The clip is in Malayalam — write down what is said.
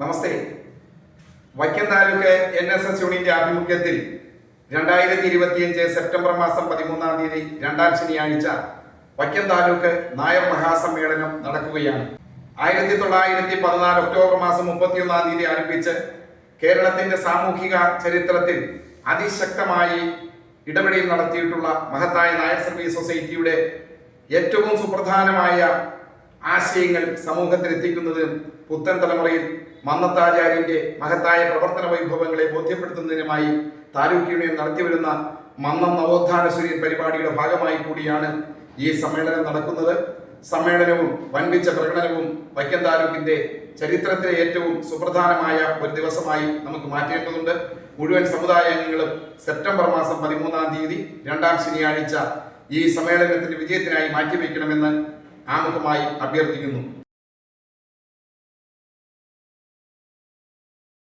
നമസ്തേ. Vaikom taluk N S S യൂണിയന്റെ ആഭിമുഖ്യത്തിൽ രണ്ടായിരത്തി ഇരുപത്തിയഞ്ച് സെപ്റ്റംബർ മാസം പതിമൂന്നാം തീയതി രണ്ടാം ശനിയാഴ്ച വൈക്കം താലൂക്ക് നായർ മഹാസമ്മേളനം നടക്കുകയാണ്. ആയിരത്തി തൊള്ളായിരത്തി പതിനാല് ഒക്ടോബർ മാസം മുപ്പത്തിയൊന്നാം തീയതി ആരംഭിച്ച് കേരളത്തിന്റെ സാമൂഹിക ചരിത്രത്തിൽ അതിശക്തമായി ഇടപെടൽ നടത്തിയിട്ടുള്ള മഹത്തായ നായർ സർവീസ് സൊസൈറ്റിയുടെ ഏറ്റവും സുപ്രധാനമായ ആശയങ്ങൾ സമൂഹത്തിൽ എത്തിക്കുന്നതിനും പുത്തൻ തലമുറയിൽ മന്നത്താചാര്യന്റെ മഹത്തായ പ്രവർത്തന വൈഭവങ്ങളെ ബോധ്യപ്പെടുത്തുന്നതിനുമായി താലൂക്ക് യൂണിയൻ നടത്തിവരുന്ന മന്നം നവോത്ഥാന സൂര്യൻ പരിപാടിയുടെ ഭാഗമായി കൂടിയാണ് ഈ സമ്മേളനം നടക്കുന്നത്. സമ്മേളനവും വൻപിച്ച പ്രകടനവും വൈക്കം താലൂക്കിന്റെ ചരിത്രത്തിലെ ഏറ്റവും സുപ്രധാനമായ ഒരു ദിവസമായി നമുക്ക് മാറ്റേണ്ടതുണ്ട്. മുഴുവൻ സമുദായ അംഗങ്ങളും സെപ്റ്റംബർ മാസം പതിമൂന്നാം തീയതി രണ്ടാം ശനിയാഴ്ച ഈ സമ്മേളനത്തിന്റെ വിജയത്തിനായി മാറ്റിവെക്കണമെന്ന് ആമുഖമായി അഭ്യർത്ഥിക്കുന്നു.